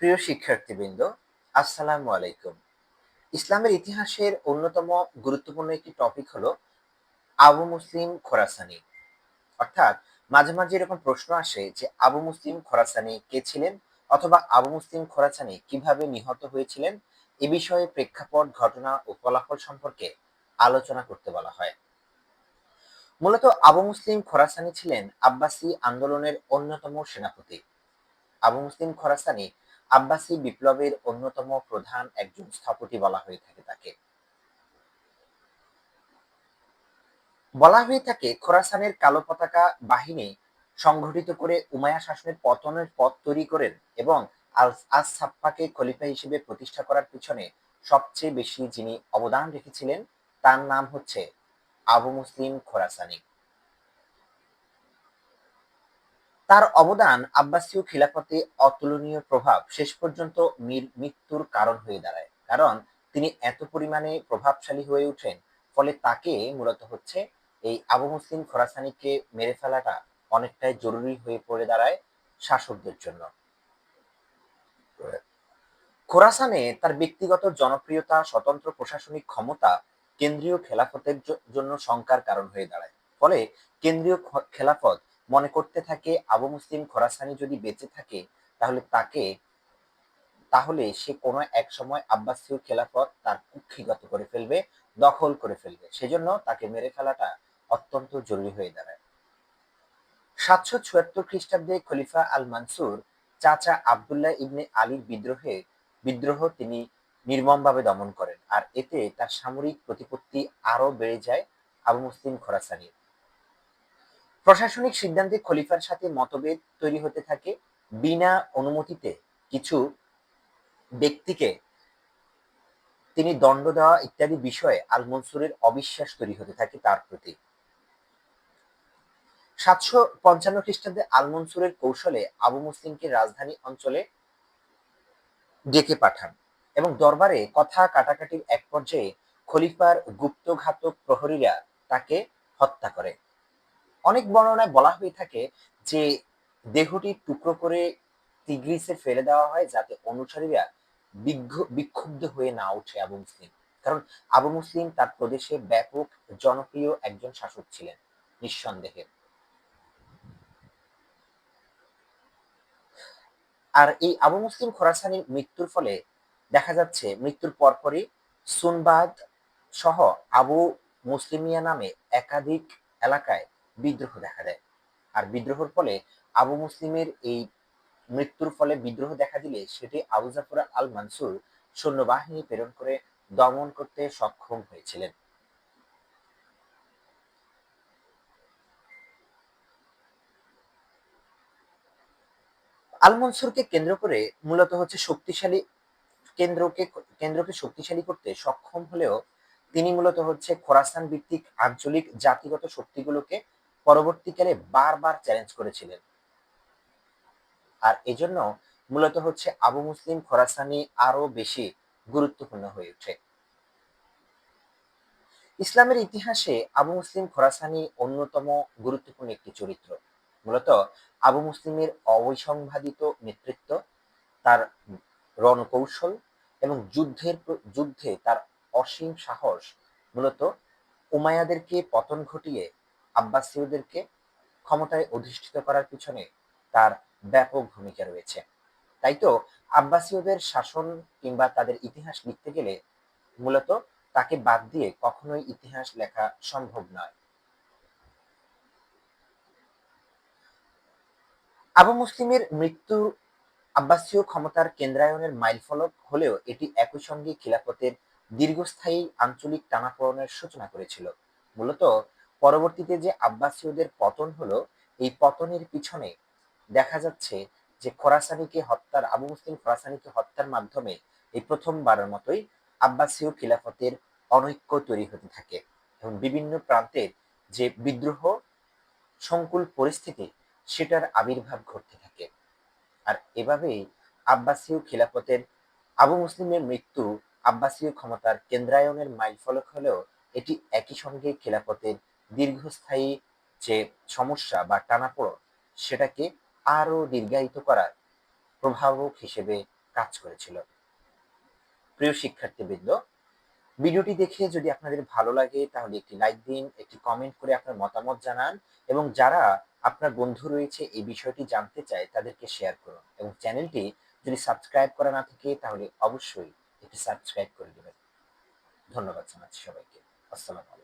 প্রিয় শিক্ষার্থীবৃন্দ, আসসালামু আলাইকুম। ইসলামের ইতিহাসের অন্যতম গুরুত্বপূর্ণ একটি টপিক হলো আবু মুসলিম খোরাসানি। অর্থাৎ মাঝে মাঝে এরকম প্রশ্ন আসে যে আবু মুসলিম খোরাসানি কে ছিলেন অথবা আবু মুসলিম খোরাসানি কীভাবে নিহত হয়েছিলেন? এ বিষয়ে প্রেক্ষাপট, ঘটনা ও ফলাফল সম্পর্কে আলোচনা করতে বলা হয়। মূলত আবু মুসলিম খোরাসানি ছিলেন আব্বাসী আন্দোলনের অন্যতম সেনাপতি। আবু মুসলিম খোরাসানি আব্বাসী বিপ্লবের অন্যতম প্রধান একজন স্থপতি বলা হয়ে থাকে তাকে। বলা হয়ে থাকে, খোরাসানের কালো পতাকা বাহিনী সংগঠিত করে উমায়া শাসনের পতনের পথ তৈরি করেন এবং আল সাপ্পাকে খলিফা হিসেবে প্রতিষ্ঠা করার পিছনে সবচেয়ে বেশি যিনি অবদান রেখেছিলেন, তার নাম হচ্ছে আবু মুসলিম খোরাসানি। তার অবদান আব্বাসীয় খিলাফতে অতুলনীয় প্রভাব শেষ পর্যন্ত মীর মৃত্যুর কারণ হয়ে দাঁড়ায়। কারণ তিনি এত পরিমাণে প্রভাবশালী হয়ে ওঠেন, ফলে তাকে মূলত হচ্ছে এই আবু মুসলিম খোরাসানিকে মেরে ফেলাটা অনেকটাই জরুরি হয়ে পড়ে দাঁড়ায় শাসকদের জন্য। খোরাসানে তার ব্যক্তিগত জনপ্রিয়তা, স্বতন্ত্র প্রশাসনিক ক্ষমতা, কেন্দ্রীয় খেলাফতের জন্য শঙ্কার কারণ হয়ে দাঁড়ায়। ফলে কেন্দ্রীয় খেলাফত মনে করতে থাকে, আবু মুসলিম খোরাসানি যদি বেঁচে থাকে, তাহলে তাকে, তাহলে সে কোনো এক সময় আব্বাসীয় খেলাফত তার কুক্ষিগত করে ফেলবে, দখল করে ফেলবে। সেজন্য তাকে মেরে ফেলাটা অত্যন্ত জরুরি হয়ে দাঁড়ায়। সাতশো চুয়াত্তর খ্রিস্টাব্দে খলিফা আল মানসুর চাচা আবদুল্লাহ ইবনে আলীর বিদ্রোহে, বিদ্রোহ তিনি নির্মমভাবে দমন করেন। আর এতে তার সামরিক প্রতিপত্তি আরও বেড়ে যায় আবু মুসলিম খোরাসানির। প্রশাসনিক সিদ্ধান্তে খলিফার সাথে মতভেদ তৈরি হতে থাকে। বিনা অনুমতিতে কিছু ব্যক্তিকে তিনি দণ্ড দেওয়া ইত্যাদি বিষয়ে আল মনসুরের অবিশ্বাস তৈরি হতে থাকে তার প্রতি। সাতশো পঞ্চান্ন খ্রিস্টাব্দে আল মনসুরের কৌশলে আবু মুসলিমকে রাজধানী অঞ্চলে ডেকে পাঠান এবং দরবারে কথা কাটাকাটির এক পর্যায়ে খলিফার গুপ্তঘাতক প্রহরীরা তাকে হত্যা করে। অনেক বর্ণনায় বলা হয়ে থাকে যে দেহটি টুকরো করে তিগ্রিসে ফেলে দেওয়া হয় যাতে অনুসারীরা বিক্ষুব্ধ হয়ে না ওঠে আবু মুসলিম। কারণ আবু মুসলিম তার প্রদেশে ব্যাপক জনপ্রিয় একজন শাসক ছিলেন, নিঃসন্দেহে। আর এই আবু মুসলিম খোরাসানির মৃত্যুর ফলে দেখা যাচ্ছে, মৃত্যুর পরপরই সুনবাদ সহ আবু মুসলিমিয়া নামে একাধিক এলাকায় বিদ্রোহ দেখা দেয়। আর বিদ্রোহের ফলে আবু মুসলিমের এই মৃত্যুর ফলে বিদ্রোহ দেখা দিলে সেটি আবু জাফর আল মানসুর সৈন্যবাহিনী প্রেরণ করে দমন করতে সক্ষম হয়েছিলেন। আল মনসুরকে কেন্দ্র করে মূলত হচ্ছে শক্তিশালী কেন্দ্রকে কেন্দ্রকে শক্তিশালী করতে সক্ষম হলেও তিনি মূলত হচ্ছে খোরাসান ভিত্তিক আঞ্চলিক জাতিগত শক্তিগুলোকে পরবর্তীকালে বারবার চ্যালেঞ্জ করেছিলেন। আর এজন্য মূলত হচ্ছে আবু মুসলিম খোরাসানি আরও বেশি গুরুত্বপূর্ণ হয়ে ওঠে। ইসলামের ইতিহাসে আবু মুসলিম খোরাসানি অন্যতম গুরুত্বপূর্ণ একটি চরিত্র। মূলত আবু মুসলিমের অবৈসংবাদিত নেতৃত্ব, তার রণকৌশল এবং যুদ্ধের যুদ্ধে তার অসীম সাহস মূলত উমায়াদেরকে পতন ঘটিয়ে আব্বাসীয়দেরকে ক্ষমতায় অধিষ্ঠিত করার পিছনে তার ব্যাপক ভূমিকা রয়েছে। তাই তো আব্বাসীয়দের শাসন কিংবা তাদের ইতিহাস লিখতে গেলে মূলত তাকে বাদ দিয়ে কখনোই ইতিহাস লেখা সম্ভব নয়। আবু মুসলিমের মৃত্যু আব্বাসীয় ক্ষমতার কেন্দ্রায়নের মাইলফলক হলেও এটি একই সঙ্গে খিলাফতের দীর্ঘস্থায়ী আঞ্চলিক টানাপোড়নের সূচনা করেছিল। মূলত পরবর্তীতে যে আব্বাসীয়দের পতন হলো, এই পতনের পিছনে দেখা যাচ্ছে যে খোরাসানিকে হত্যার, আবু মুসলিম খোরাসানিকে হত্যার মাধ্যমে এই প্রথমবারের মতোই আব্বাসীয় খিলাফতের অনৈক্য তৈরি হতে থাকে এবং বিভিন্ন প্রান্তের যে বিদ্রোহ সংকুল পরিস্থিতি, সেটার আবির্ভাব ঘটতে থাকে। আর এভাবেই আব্বাসীয় খিলাফতের আবু মুসলিমের মৃত্যু আব্বাসীয় ক্ষমতার কেন্দ্রায়নের মাইলফলক হলেও এটি একই সঙ্গে খিলাফতের দীর্ঘস্থায়ী যে সমস্যা বা টানাপোড়ন, সেটাকে আরও দীর্ঘায়িত করার প্রভাবক হিসেবে কাজ করেছিল। প্রিয় শিক্ষার্থীবৃন্দ, ভিডিওটি দেখে যদি আপনাদের ভালো লাগে, তাহলে একটি লাইক দিন, একটি কমেন্ট করে আপনার মতামত জানান এবং যারা আপনার বন্ধু রয়েছে এই বিষয়টি জানতে চায়, তাদেরকে শেয়ার করুন এবং চ্যানেলটি যদি সাবস্ক্রাইব করা না থাকে, তাহলে অবশ্যই এটি সাবস্ক্রাইব করে দেবেন। ধন্যবাদ জানাচ্ছি সবাইকে। আসসালামু আলাইকুম।